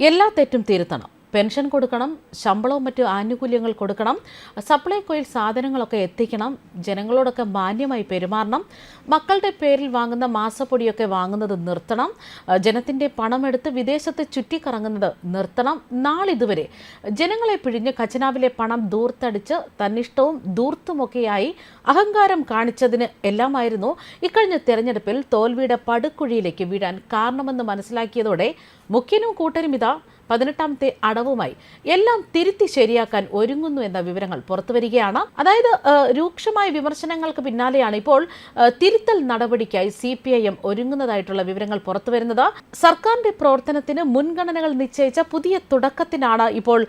എല്ലാ തെറ്റും തിരുത്തണം. പെൻഷൻ കൊടുക്കണം ശമ്പളവും മറ്റു ആനുകൂല്യങ്ങൾ കൊടുക്കണം സപ്ലൈകോയിൽ സാധനങ്ങളൊക്കെ എത്തിക്കണം ജനങ്ങളോടൊക്കെ മാന്യമായി പെരുമാറണം മക്കളുടെ പേരിൽ വാങ്ങുന്ന മാസപ്പൊടിയൊക്കെ വാങ്ങുന്നത് നിർത്തണം ജനത്തിന്റെ പണമെടുത്ത് വിദേശത്ത് ചുറ്റിക്കറങ്ങുന്നത് നിർത്തണം. നാളിതുവരെ ജനങ്ങളെ പിഴിഞ്ഞ് ഖജനാവിലെ പണം ദൂർത്തടിച്ച് തന്നിഷ്ടവും ദൂർത്തുമൊക്കെയായി അഹങ്കാരം കാണിച്ചതിന് എല്ലാമായിരുന്നു ഇക്കഴിഞ്ഞ തെരഞ്ഞെടുപ്പിൽ തോൽവിയുടെ പടുക്കുഴിയിലേക്ക് വീഴാൻ കാരണമെന്ന് മനസ്സിലാക്കിയതോടെ മുഖ്യനും കൂട്ടരും ഇതാ പതിനെട്ടാമത്തെ അടവുമായി എല്ലാം തിരുത്തി ശരിയാക്കാൻ ഒരുങ്ങുന്നു എന്ന വിവരങ്ങൾ പുറത്തുവരികയാണ് അതായത് രൂക്ഷമായ വിമർശനങ്ങൾക്ക് പിന്നാലെയാണ് ഇപ്പോൾ തിരുത്തൽ നടപടിക്കായി സി പി ഐ എം ഒരുങ്ങുന്നതായിട്ടുള്ള വിവരങ്ങൾ പുറത്തുവരുന്നത് സർക്കാരിന്റെ പ്രവർത്തനത്തിന് മുൻഗണനകൾ നിശ്ചയിച്ച പുതിയ തുടക്കത്തിനാണ് ഇപ്പോൾ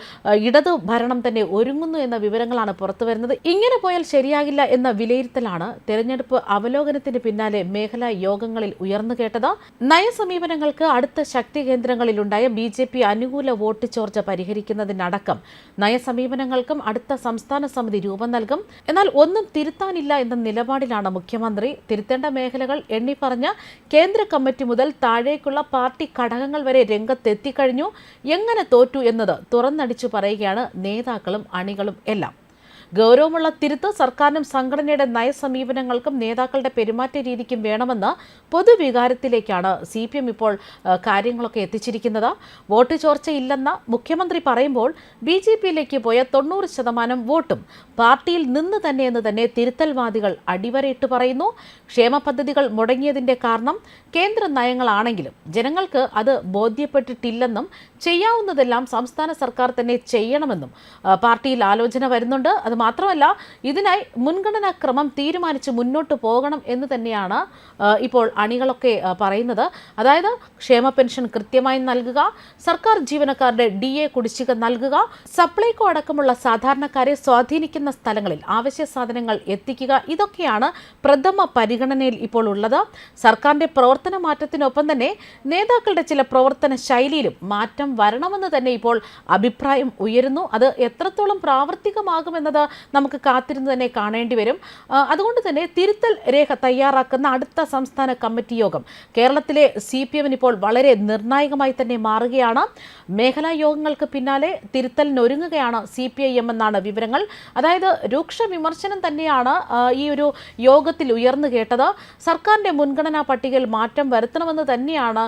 ഇടത് ഭരണം തന്നെ ഒരുങ്ങുന്നു എന്ന വിവരങ്ങളാണ് പുറത്തുവരുന്നത് ഇങ്ങനെ പോയാൽ ശരിയാകില്ല എന്ന വിലയിരുത്തലാണ് തെരഞ്ഞെടുപ്പ് അവലോകനത്തിന് പിന്നാലെ മേഖലാ യോഗങ്ങളിൽ ഉയർന്നു കേട്ടത്. നയസമീപനങ്ങൾക്ക് അടുത്ത ശക്തി കേന്ദ്രങ്ങളിലുണ്ടായ ബി ജെ പി അനുകൂല വോട്ട് ചോർച്ച പരിഹരിക്കുന്നതിനടക്കം നയസമീപനങ്ങൾക്കും അടുത്ത സംസ്ഥാന സമിതി രൂപം നൽകും. എന്നാൽ ഒന്നും തിരുത്താനില്ല എന്ന നിലപാടിലാണ് മുഖ്യമന്ത്രി. തിരുത്തേണ്ട മേഖലകൾ എണ്ണിപ്പറഞ്ഞ കേന്ദ്ര കമ്മിറ്റി മുതൽ താഴേക്കുള്ള പാർട്ടി ഘടകങ്ങൾ വരെ രംഗത്തെത്തിക്കഴിഞ്ഞു. എങ്ങനെ തോറ്റു എന്നത് തുറന്നടിച്ചു പറയുകയാണ് നേതാക്കളും അണികളും എല്ലാം. ഗൗരവമുള്ള തിരുത്ത് സർക്കാരിനും സംഘടനയുടെ നയസമീപനങ്ങൾക്കും നേതാക്കളുടെ പെരുമാറ്റ രീതിക്കും വേണമെന്ന് പൊതുവികാരത്തിലേക്കാണ് സി പി എം ഇപ്പോൾ കാര്യങ്ങളൊക്കെ എത്തിച്ചിരിക്കുന്നത്. വോട്ട് ചോർച്ചയില്ലെന്ന മുഖ്യമന്ത്രി പറയുമ്പോൾ ബി ജെ പിയിലേക്ക് പോയ തൊണ്ണൂറ് ശതമാനം വോട്ടും പാർട്ടിയിൽ നിന്ന് തന്നെയെന്ന് തന്നെ തിരുത്തൽവാദികൾ അടിവരയിട്ട് പറയുന്നു. ക്ഷേമ പദ്ധതികൾ മുടങ്ങിയതിന്റെ കാരണം കേന്ദ്ര നയങ്ങളാണെങ്കിലും ജനങ്ങൾക്ക് അത് ബോധ്യപ്പെട്ടിട്ടില്ലെന്നും ചെയ്യാവുന്നതെല്ലാം സംസ്ഥാന സർക്കാർ തന്നെ ചെയ്യണമെന്നും പാർട്ടിയിൽ ആലോചന വരുന്നുണ്ട്. അത് മാത്രമല്ല ഇതിനായി മുൻഗണനാ ക്രമം തീരുമാനിച്ച് മുന്നോട്ട് പോകണം എന്ന് തന്നെയാണ് ഇപ്പോൾ അണികളൊക്കെ പറയുന്നത്. അതായത് ക്ഷേമ പെൻഷൻ കൃത്യമായി നൽകുക സർക്കാർ ജീവനക്കാരുടെ ഡി എ കുടിശ്ശിക നൽകുക സപ്ലൈകോ അടക്കമുള്ള സാധാരണക്കാരെ സ്വാധീനിക്കുന്ന സ്ഥലങ്ങളിൽ ആവശ്യ സാധനങ്ങൾ എത്തിക്കുക ഇതൊക്കെയാണ് പ്രഥമ പരിഗണനയിൽ ഇപ്പോൾ ഉള്ളത്. സർക്കാരിന്റെ പ്രവർത്തന മാറ്റത്തിനൊപ്പം തന്നെ നേതാക്കളുടെ ചില പ്രവർത്തന ശൈലിയിലും മാറ്റം വരണമെന്ന് തന്നെ ഇപ്പോൾ അഭിപ്രായം ഉയരുന്നു. അത് എത്രത്തോളം പ്രാവർത്തികമാകുമെന്നത് നമുക്ക് കാത്തിരുന്ന് തന്നെ കാണേണ്ടി വരും. അതുകൊണ്ട് തന്നെ തിരുത്തൽ രേഖ തയ്യാറാക്കുന്ന അടുത്ത സംസ്ഥാന കമ്മിറ്റി യോഗം കേരളത്തിലെ സി പി എമ്മിന് ഇപ്പോൾ വളരെ നിർണായകമായി തന്നെ മാറുകയാണ്. മേഖലാ യോഗങ്ങൾക്ക് പിന്നാലെ തിരുത്തലിനൊരുങ്ങുകയാണ് സി പി ഐ എം എന്നാണ് വിവരങ്ങൾ. അതായത് രൂക്ഷ വിമർശനം തന്നെയാണ് ഈ ഒരു യോഗത്തിൽ ഉയർന്നു കേട്ടത്. സർക്കാരിന്റെ മുൻഗണനാ പട്ടികയിൽ മാറ്റം വരുത്തണമെന്ന് തന്നെയാണ്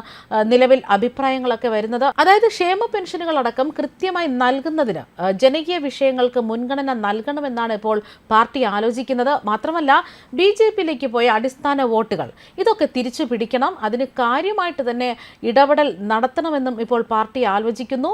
നിലവിൽ അഭിപ്രായങ്ങളൊക്കെ വരുന്നത്. അതായത് ക്ഷേമ പെൻഷനുകൾ അടക്കം കൃത്യമായി നൽകുന്നതിന് ജനകീയ വിഷയങ്ങൾക്ക് മുൻഗണന നൽകണമെന്നാണ് ഇപ്പോൾ പാർട്ടി ആലോചിക്കുന്നത്. മാത്രമല്ല ബി ജെ പിയിലേക്ക് പോയ അടിസ്ഥാന വോട്ടുകൾ ഇതൊക്കെ തിരിച്ചു പിടിക്കണം. അതിന് കാര്യമായിട്ട് തന്നെ ഇടപെടൽ നടത്തണമെന്നും ഇപ്പോൾ പാർട്ടി ആലോചിക്കുന്നു.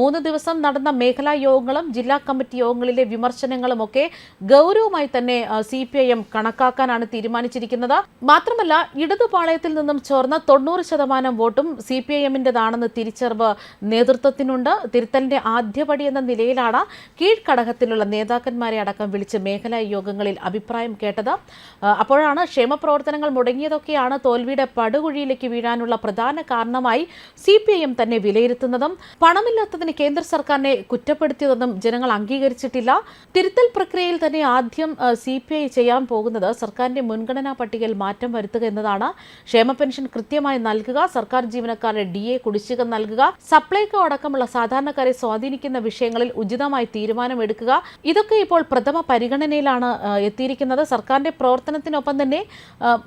മൂന്ന് ദിവസം നടന്ന മേഖലാ യോഗങ്ങളും ജില്ലാ കമ്മിറ്റി യോഗങ്ങളിലെ വിമർശനങ്ങളും ഒക്കെ ഗൗരവമായി തന്നെ സി പി ഐ എം കണക്കാക്കാനാണ് തീരുമാനിച്ചിരിക്കുന്നത്. മാത്രമല്ല ഇടതുപാളയത്തിൽ നിന്നും ചോർന്ന തൊണ്ണൂറ് ശതമാനം വോട്ടും സി പി ഐ എമ്മിന്റെതാണെന്ന് തിരിച്ചറിവ് നേതൃത്വത്തിനുണ്ട്. തിരുത്തലിന്റെ ആദ്യപടി എന്ന നിലയിലാണ് കീഴ്ഘടകത്തിലുള്ള നേതാക്കന്മാരെ അടക്കം വിളിച്ച് മേഖലാ യോഗങ്ങളിൽ അഭിപ്രായം കേട്ടത്. അപ്പോഴാണ് ക്ഷേമപ്രവർത്തനങ്ങൾ മുടങ്ങിയതൊക്കെയാണ് തോൽവിയുടെ പടുകുഴിയിലേക്ക് വീഴാനുള്ള പ്രധാന കാരണമായി സി പി ഐ എം തന്നെ വിലയിരുത്തുന്നതും പണമില്ലാത്തതിന് കേന്ദ്ര സർക്കാരിനെ കുറ്റപ്പെടുത്തിയതെന്നും ജനങ്ങൾ അംഗീകരിച്ചിട്ടില്ല. തിരുത്തൽ പ്രക്രിയയിൽ തന്നെ ആദ്യം സി പി ഐ ചെയ്യാൻ പോകുന്നത് സർക്കാരിന്റെ മുൻഗണനാ പട്ടികയിൽ മാറ്റം വരുത്തുക എന്നതാണ്. ക്ഷേമ പെൻഷൻ കൃത്യമായി നൽകുക സർക്കാർ ജീവനക്കാരുടെ ഡി എ കുടിശ്ശിക നൽകുക സപ്ലൈകോ അടക്കമുള്ള സാധാരണക്കാരെ സ്വാധീനിക്കുന്ന വിഷയങ്ങളിൽ ഉചിതമായി തീരുമാനമെടുക്കുക. ഇതൊക്കെ ഇപ്പോൾ പ്രഥമ പരിഗണനയിലാണ് എത്തിയിരിക്കുന്നത്. സർക്കാരിന്റെ പ്രവർത്തനത്തിനൊപ്പം തന്നെ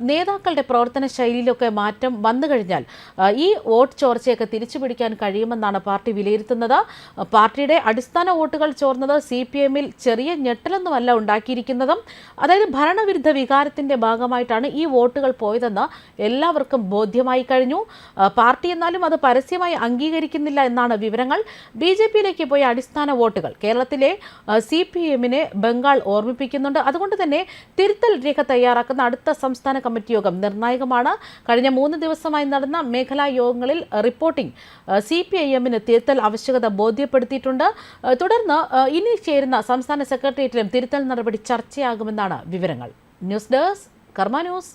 നേതാക്കളുടെ പ്രവർത്തന ശൈലിയിലൊക്കെ മാറ്റം വന്നു കഴിഞ്ഞാൽ ഈ വോട്ട് ചോർച്ചയൊക്കെ തിരിച്ചു പിടിക്കാൻ കഴിയുമെന്നാണ് പാർട്ടി വിലയിരുത്തുന്നത്. പാർട്ടിയുടെ അടിസ്ഥാന വോട്ടുകൾ ചോർന്നത് സി പി എമ്മിൽ ചെറിയ ഞെട്ടലൊന്നുമല്ല ഉണ്ടാക്കിയിരിക്കുന്നതും അതായത് ഭരണവിരുദ്ധ വികാരത്തിന്റെ ഭാഗമായിട്ടാണ് ഈ വോട്ടുകൾ പോയതെന്ന് എല്ലാവർക്കും ബോധ്യമായി കഴിഞ്ഞു. പാർട്ടി എന്നാലും അത് പരസ്യമായി അംഗീകരിക്കുന്നില്ല എന്നാണ് വിവരങ്ങൾ. ബി ജെ പിയിലേക്ക് പോയ അടിസ്ഥാന വോട്ടുകൾ കേരളത്തിലെ സി പി എമ്മിനെ ബംഗാൾ ഓർമ്മിപ്പിക്കുന്നുണ്ട്. അതുകൊണ്ട് തന്നെ തിരുത്തൽ രേഖ തയ്യാറാക്കുന്ന അടുത്ത സംസ്ഥാന കമ്മിറ്റി യോഗം നിർണായകമാണ്. കഴിഞ്ഞ മൂന്ന് ദിവസമായി നടന്ന മേഖലാ യോഗങ്ങളിൽ റിപ്പോർട്ടിംഗ് സി പി ഐ എമ്മിന് തിരുത്തൽ ആവശ്യകത ബോധ്യപ്പെടുത്തിയിട്ടുണ്ട്. തുടർന്ന് ഇനി ചേരുന്ന സംസ്ഥാന സെക്രട്ടേറിയറ്റിലും തിരുത്തൽ നടപടി ചർച്ചയാകുമെന്നാണ് വിവരങ്ങൾ. News desk Karma news.